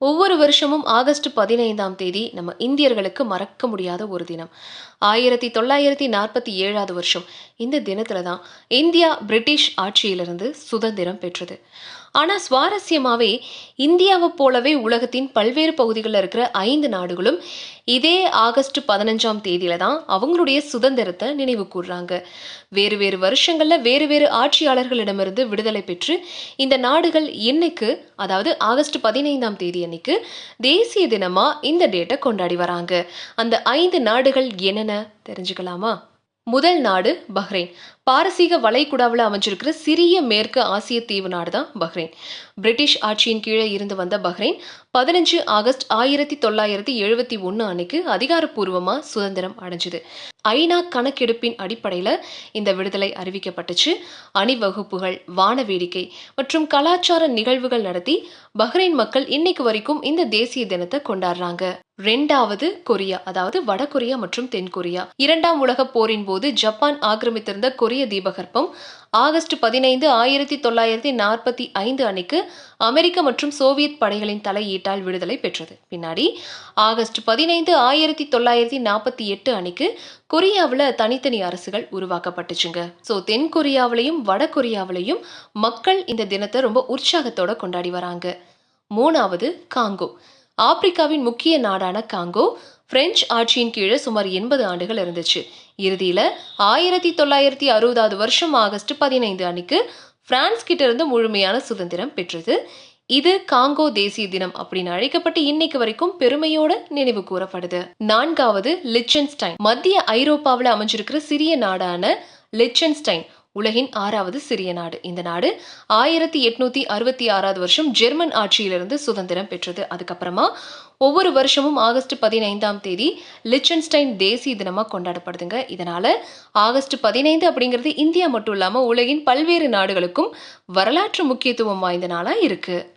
ஒவ்வொரு வருஷமும் ஆகஸ்ட் பதினைந்தாம் தேதி நம்ம இந்தியர்களுக்கு மறக்க முடியாத ஒரு தினம். ஆயிரத்தி தொள்ளாயிரத்தி நாற்பத்தி ஏழாவது வருஷம். இந்த தினத்துல தான் இந்தியா பிரிட்டிஷ் ஆட்சியிலிருந்து சுதந்திரம் பெற்றது. ஆனால் சுவாரஸ்யமாகவே இந்தியாவை போலவே உலகத்தின் பல்வேறு பகுதிகளில் இருக்கிற ஐந்து நாடுகளும் இதே ஆகஸ்ட் பதினஞ்சாம் தேதியில தான் அவங்களுடைய சுதந்திரத்தை நினைவு கூர்றாங்க. வேறு வேறு வருஷங்களில் வேறு வேறு ஆட்சியாளர்களிடமிருந்து விடுதலை பெற்று இந்த நாடுகள் இன்னைக்கு அதாவது ஆகஸ்ட் பதினைந்தாம் தேதி அன்னைக்கு தேசிய தினமா இந்த டேட்டை கொண்டாடி வராங்க. அந்த ஐந்து நாடுகள் என்னென்ன தெரிஞ்சுக்கலாமா? முதல் நாடு பஹ்ரைன். பாரசீக வளைகுடாவில் அமைஞ்சிருக்கிற சிறிய மேற்கு ஆசிய தீவு நாடு தான் பஹ்ரைன். பிரிட்டிஷ் ஆட்சியின் கீழே இருந்து வந்த பஹ்ரைன் பதினஞ்சு ஆகஸ்ட் ஆயிரத்தி தொள்ளாயிரத்தி எழுபத்தி ஒன்று அன்னைக்கு அதிகாரப்பூர்வமாக சுதந்திரம் அடைஞ்சது. ஐநா கணக்கெடுப்பின் அடிப்படையில் இந்த விடுதலை அறிவிக்கப்பட்டுச்சு. அணிவகுப்புகள் வான வேடிக்கை மற்றும் கலாச்சார நிகழ்வுகள் நடத்தி பஹ்ரைன் மக்கள் இன்னைக்கு வரைக்கும் இந்த தேசிய தினத்தை கொண்டாடுறாங்க. ரெண்டாவது கொரியா அதாவது வடகொரியா மற்றும் தென்கொரியா. இரண்டாம் உலக போரின் போது ஜப்பான் ஆக்கிரமித்திருந்த கொரிய தீபகற்பம் ஆகஸ்ட் பதினைந்து ஆயிரத்தி தொள்ளாயிரத்தி நாற்பத்தி ஐந்து அன்னைக்கு அமெரிக்க மற்றும் சோவியத் படைகளின் தலையீட்டால் விடுதலை பெற்றது. பின்னாடி ஆகஸ்ட் பதினைந்து ஆயிரத்தி தொள்ளாயிரத்தி நாற்பத்தி எட்டு அன்னைக்கு கொரியாவில் தனித்தனி அரசுகள் உருவாக்கப்பட்டுச்சுங்க. ஸோ தென் கொரியாவிலையும் வட கொரியாவிலையும் மக்கள் இந்த தினத்தை ரொம்ப உற்சாகத்தோட கொண்டாடி வராங்க. மூணாவது காங்கோ. ஆப்பிரிக்காவின் முக்கிய நாடான காங்கோ பிரெஞ்சு ஆட்சியின் கீழே சுமார் எண்பது ஆண்டுகள் இருந்துச்சு. இறுதியில் ஆயிரத்தி தொள்ளாயிரத்தி அறுபதாவது வருஷம் ஆகஸ்ட் பதினைந்து அன்னைக்கு பிரான்ஸ் கிட்ட இருந்து முழுமையான சுதந்திரம் பெற்றது. இது காங்கோ தேசிய தினம் அப்படின்னு அழைக்கப்பட்டு இன்னைக்கு வரைக்கும் பெருமையோட நினைவு கூறப்படுது. நான்காவது லிச்சன்ஸ்டைன். மத்திய ஐரோப்பாவில் அமைஞ்சிருக்கிற சிறிய நாடான லிச்சன்ஸ்டைன். உலகின் ஆறாவது சிறிய நாடு. இந்த நாடு ஆயிரத்தி எட்நூத்தி அறுபத்தி ஆறாவது வருஷம் ஜெர்மன் ஆட்சியிலிருந்து சுதந்திரம் பெற்றது. அதுக்கப்புறமா ஒவ்வொரு வருஷமும் ஆகஸ்ட் பதினைந்தாம் தேதி லிச்சன்ஸ்டைன் தேசிய தினமாக கொண்டாடப்படுதுங்க. இதனால ஆகஸ்ட் பதினைந்து அப்படிங்கிறது இந்தியா மட்டும் இல்லாமல் உலகின் பல்வேறு நாடுகளுக்கும் வரலாற்று முக்கியத்துவம் வாய்ந்த நாளாக இருக்கு.